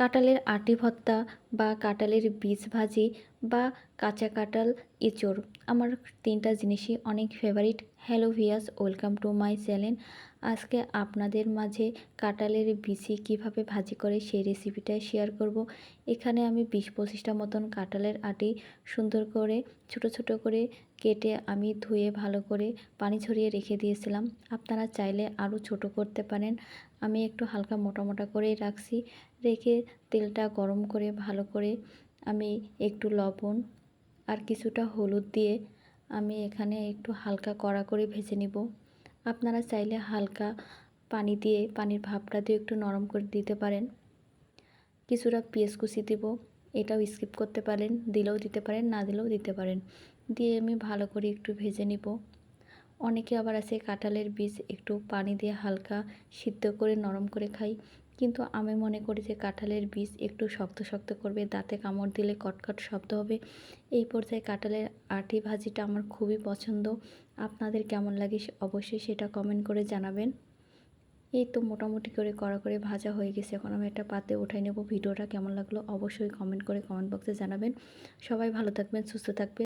কাঁঠালের আটি ভর্তা বা কাঁঠালের বীজ ভাজি বা কাঁচা কাঁঠাল এঁচোড়। আমার তিনটা জিনিসই অনেক favourite hello viewers welcome to my channel আজকে আপনাদের মাঝে কাঁঠালের বিচি কীভাবে ভাজি করে সেই রেসিপিটাই শেয়ার করব। এখানে আমি বিশ পঁচিশটা মতন কাঁঠালের আটি সুন্দর করে, ছোট ছোট করে কেটে আমি ধুয়ে ভালো করে পানি ছড়িয়ে রেখে দিয়েছিলাম। আপনারা চাইলে আরও ছোট করতে পারেন। আমি একটু হালকা মোটা মোটা করেই রাখছি। রেখে তেলটা গরম করে ভালো করে আমি একটু লবণ আর কিছুটা হলুদ দিয়ে আমি এখানে একটু হালকা কড়া করে ভেজে নিব। আপনারা চাইলে হালকা পানি দিয়ে, পানির ভাপটা দিয়ে একটু নরম করে দিতে পারেন। কিছুটা পেঁয়াজ কুচি দিব, এটাও স্কিপ করতে পারেন, দিলেও দিতে পারেন, না দিলেও দিতে পারেন। দিয়ে আমি ভালো করে একটু ভেজে নিব। অনেকে আবার আছে কাঁঠালের বীজ একটু পানি দিয়ে হালকা সিদ্ধ করে নরম করে খাই। কিন্তু আমি মনে করি যে কাঁঠালের বীজ একটু শক্ত শক্ত করবে, দাঁতে কামড় দিলে কটকট শব্দ হবে। এই পর্যায়ে কাঁঠালের আটি ভাজিটা আমার খুবই পছন্দ। আপনাদের কেমন লাগে অবশ্যই সেটা কমেন্ট করে জানাবেন। এই তো মোটামুটি করে কড়া করে ভাজা হয়ে গেছে। এখন আমি একটা পাতে উঠাই নেব। ভিডিওটা কেমন লাগল অবশ্যই কমেন্ট করে কমেন্ট বক্সে জানাবেন। সবাই ভালো থাকবেন, সুস্থ থাকবেন।